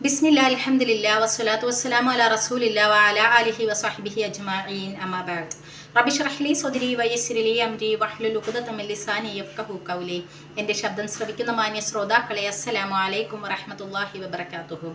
ബിസ്മില്ല അൽഹംദുലില്ല വസ്സലാത്തു വസ്സലാമു അലാ റസൂലില്ല വഅല ആലിഹി വസഹ്ബിഹി അജ്മഈൻ. അമാബാദ് റബിഷ്റഹ്ലി വയസ്സിലി സ്വദ്രി വയസ്സിർ ലി അംരി വഹ്ലുൽ ഉഖ്ദത മിൻ ലിസാനി യഫ്ഖഹു ഖൗലി. എന്റെ ശബ്ദം ശ്രവിക്കുന്ന മാന്യ ശ്രോതാക്കളെ അസ്സലാമു അലൈക്കും വറഹ്മത്തുള്ളാഹി വബറകാതുഹു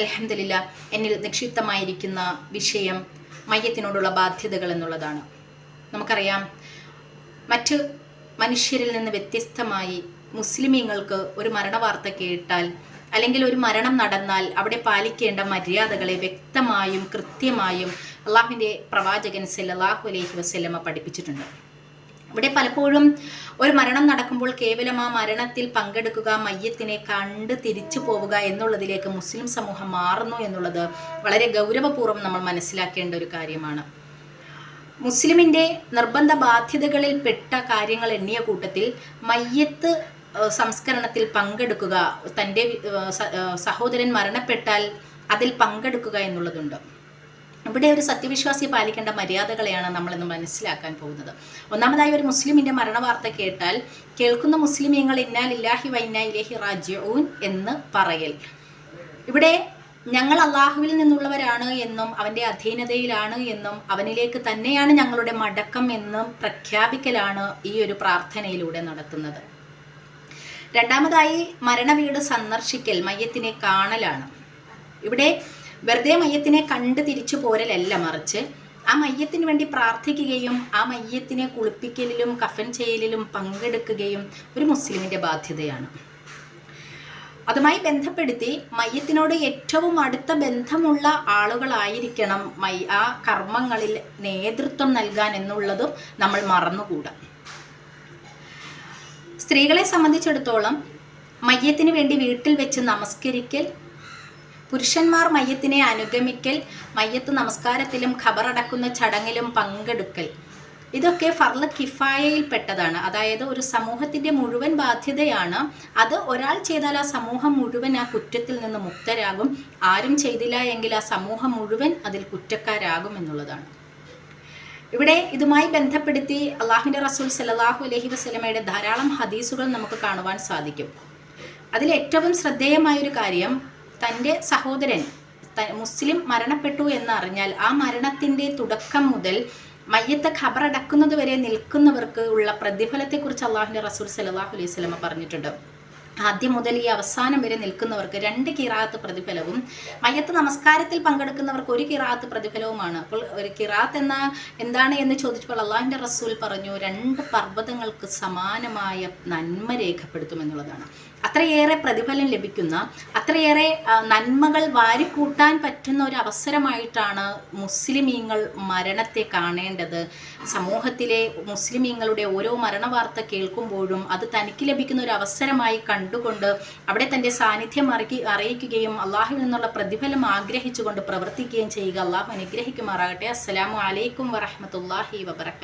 അൽഹംദുലില്ല എന്നിൽ നിക്ഷിപ്തമായിരിക്കുന്ന വിഷയം മയ്യത്തിനോടുള്ള ബാധ്യതകൾ എന്നുള്ളതാണ്. നമുക്കറിയാം മറ്റ് മനുഷ്യരിൽ നിന്ന് വ്യത്യസ്തമായി മുസ്ലിമീങ്ങൾക്ക് ഒരു മരണവാർത്ത കേട്ടാൽ അല്ലെങ്കിൽ ഒരു മരണം നടന്നാൽ അവിടെ പാലിക്കേണ്ട മര്യാദകളെ വ്യക്തമായും കൃത്യമായും അള്ളാഹുവിന്റെ പ്രവാചകൻ സല്ലല്ലാഹു അലൈഹി വസല്ലമ പഠിപ്പിച്ചിട്ടുണ്ട്. ഇവിടെ പലപ്പോഴും ഒരു മരണം നടക്കുമ്പോൾ കേവലം ആ മരണത്തിൽ പങ്കെടുക്കുക മയ്യത്തിനെ കണ്ട് തിരിച്ചു പോവുക എന്നുള്ളതിലേക്ക് മുസ്ലിം സമൂഹം മാറുന്നു എന്നുള്ളത് വളരെ ഗൗരവപൂർവം നമ്മൾ മനസ്സിലാക്കേണ്ട ഒരു കാര്യമാണ്. മുസ്ലിമിന്റെ നിർബന്ധ ബാധ്യതകളിൽ പെട്ട കാര്യങ്ങൾ എണ്ണിയ കൂട്ടത്തിൽ മയ്യത്ത് സംസ്കരണത്തിൽ പങ്കെടുക്കുക തന്റെ സഹോദരൻ മരണപ്പെട്ടാൽ അതിൽ പങ്കെടുക്കുക എന്നുള്ളതുണ്ട്. ഇവിടെ ഒരു സത്യവിശ്വാസി പാലിക്കേണ്ട മര്യാദകളെയാണ് നമ്മളിന്ന് മനസ്സിലാക്കാൻ പോകുന്നത്. ഒന്നാമതായി ഒരു മുസ്ലിമിന്റെ മരണവാർത്ത കേട്ടാൽ കേൾക്കുന്ന മുസ്ലിമീങ്ങൾ ഇന്നാൽ ഇല്ലാഹി വൈന ഇലേഹി റാജിഊൻ എന്ന് പറയൽ. ഇവിടെ ഞങ്ങൾ അള്ളാഹുവിൽ നിന്നുള്ളവരാണ് എന്നും അവന്റെ അധീനതയിലാണ് എന്നും അവനിലേക്ക് തന്നെയാണ് ഞങ്ങളുടെ മടക്കം എന്നും പ്രഖ്യാപിക്കലാണ് ഈ ഒരു പ്രാർത്ഥനയിലൂടെ നടത്തുന്നത്. രണ്ടാമതായി മരണവീട് സന്ദർശിക്കൽ മയ്യത്തിനെ കാണലാണ്. ഇവിടെ വെറുതെ മയ്യത്തിനെ കണ്ട് തിരിച്ചു പോരലല്ല മറിച്ച്. ആ മയ്യത്തിന് വേണ്ടി പ്രാർത്ഥിക്കുകയും ആ മയ്യത്തിനെ കുളിപ്പിക്കലിലും കഫൻ ചെയ്യലിലും പങ്കെടുക്കുകയും ഒരു മുസ്ലിമിന്റെ ബാധ്യതയാണ്. അതുമായി ബന്ധപ്പെടുത്തി മയ്യത്തിനോട് ഏറ്റവും അടുത്ത ബന്ധമുള്ള ആളുകളായിരിക്കണം മൈ ആ കർമ്മങ്ങളിൽ നേതൃത്വം നൽകാൻ എന്നുള്ളതും നമ്മൾ മറന്നുകൂടാ. സ്ത്രീകളെ സംബന്ധിച്ചിടത്തോളം മയ്യത്തിന് വേണ്ടി വീട്ടിൽ വെച്ച് നമസ്കരിക്കൽ പുരുഷന്മാർ മയ്യത്തിനെ അനുഗമിക്കൽ മയ്യത്ത് നമസ്കാരത്തിലും ഖബറടക്കുന്ന ചടങ്ങിലും പങ്കെടുക്കൽ. ഇതൊക്കെ ഫർൾ കിഫായയിൽപ്പെട്ടതാണ്. അതായത് ഒരു സമൂഹത്തിന്റെ മുഴുവൻ ബാധ്യതയാണ് അത് ഒരാൾ ചെയ്താൽ ആ സമൂഹം മുഴുവൻ ആ കുറ്റത്തിൽ നിന്ന് മുക്തരാകും. ആരും ചെയ്തില്ല എങ്കിൽ ആ സമൂഹം മുഴുവൻ അതിൽ കുറ്റക്കാരാകും എന്നുള്ളതാണ്. ഇവിടെ ഇതുമായി ബന്ധപ്പെടുത്തി അള്ളാഹിന്റെ റസൂൽ സലാഹു അലഹി വസ്ലമയുടെ ധാരാളം ഹദീസുകൾ നമുക്ക് കാണുവാൻ സാധിക്കും. അതിൽ ഏറ്റവും ശ്രദ്ധേയമായൊരു കാര്യം തന്റെ സഹോദരൻ മുസ്ലിം മരണപ്പെട്ടു എന്നറിഞ്ഞാൽ ആ മരണത്തിന്റെ തുടക്കം മുതൽ മയ്യത്തെ ഖബറടക്കുന്നത് വരെ നിൽക്കുന്നവർക്ക് ഉള്ള പ്രതിഫലത്തെക്കുറിച്ച് അള്ളാഹുവിന്റെ റസൂൽ സലാഹു അലൈഹി സ്വലമ പറഞ്ഞിട്ടുണ്ട്. ആദ്യം മുതൽ ഈ അവസാനം വരെ നിൽക്കുന്നവർക്ക് രണ്ട് കിറാത്ത് പ്രതിഫലവും മയ്യത്ത് നമസ്കാരത്തിൽ പങ്കെടുക്കുന്നവർക്ക് ഒരു കിറാത്ത് പ്രതിഫലവുമാണ്. അപ്പോൾ ഒരു കിറാത്ത് എന്ന എന്താണ് എന്ന് ചോദിച്ചപ്പോൾ അള്ളാഹിന്റെ റസൂൽ പറഞ്ഞു രണ്ട് പർവതങ്ങൾക്ക് സമാനമായ നന്മ രേഖപ്പെടുത്തുമെന്നുള്ളതാണ്. അത്രയേറെ പ്രതിഫലം ലഭിക്കുന്ന അത്രയേറെ നന്മകൾ വാരിക്കൂട്ടാൻ പറ്റുന്ന ഒരു അവസരമായിട്ടാണ് മുസ്ലിമീങ്ങൾ മരണത്തെ കാണേണ്ടത്. സമൂഹത്തിലെ മുസ്ലിമീങ്ങളുടെ ഓരോ മരണ വാർത്ത കേൾക്കുമ്പോഴും അത് തനിക്ക് ലഭിക്കുന്ന ഒരു അവസരമായി കണ്ടുകൊണ്ട് അവിടെ തന്റെ സാന്നിധ്യം അറിയി അറിയിക്കുകയും അള്ളാഹുവിൽ നിന്നുള്ള പ്രതിഫലം ആഗ്രഹിച്ചുകൊണ്ട് പ്രവർത്തിക്കുകയും ചെയ്യുക. അള്ളാഹു അനുഗ്രഹിക്കുമാറാകട്ടെ. അസ്സലാമു അലൈക്കും വറഹമത്തല്ലാഹി വബർക്കാത്തു